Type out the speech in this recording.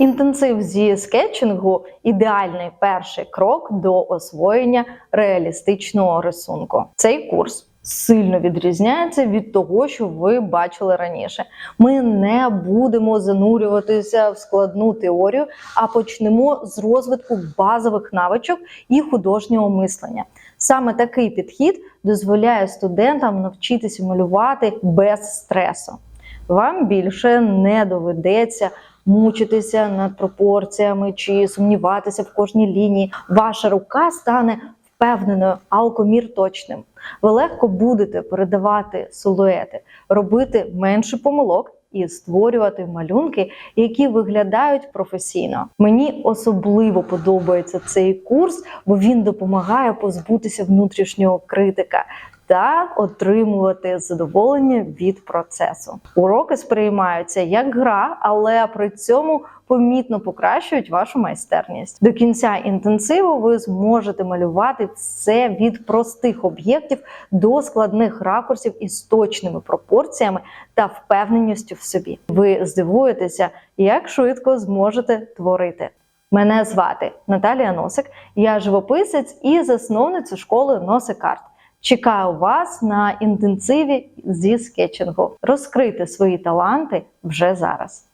Інтенсив зі скетчингу ідеальний перший крок до освоєння реалістичного рисунку. Цей курс сильно відрізняється від того, що ви бачили раніше. Ми не будемо занурюватися в складну теорію, а почнемо з розвитку базових навичок і художнього мислення. Саме такий підхід дозволяє студентам навчитися малювати без стресу. Вам більше не доведеться мучитися над пропорціями чи сумніватися в кожній лінії. Ваша рука стане впевненою, алкомір точним. Ви легко будете передавати силуети, робити менше помилок і створювати малюнки, які виглядають професійно. Мені особливо подобається цей курс, бо він допомагає позбутися внутрішнього критика. Та отримувати задоволення від процесу. Уроки сприймаються як гра, але при цьому помітно покращують вашу майстерність. До кінця інтенсиву ви зможете малювати все від простих об'єктів до складних ракурсів із точними пропорціями та впевненістю в собі. Ви здивуєтеся, як швидко зможете творити. Мене звати Наталія Носик, я живописець і засновниця школи Носикарт. Чекаю вас на інтенсиві зі скетчингу. Розкрити свої таланти вже зараз.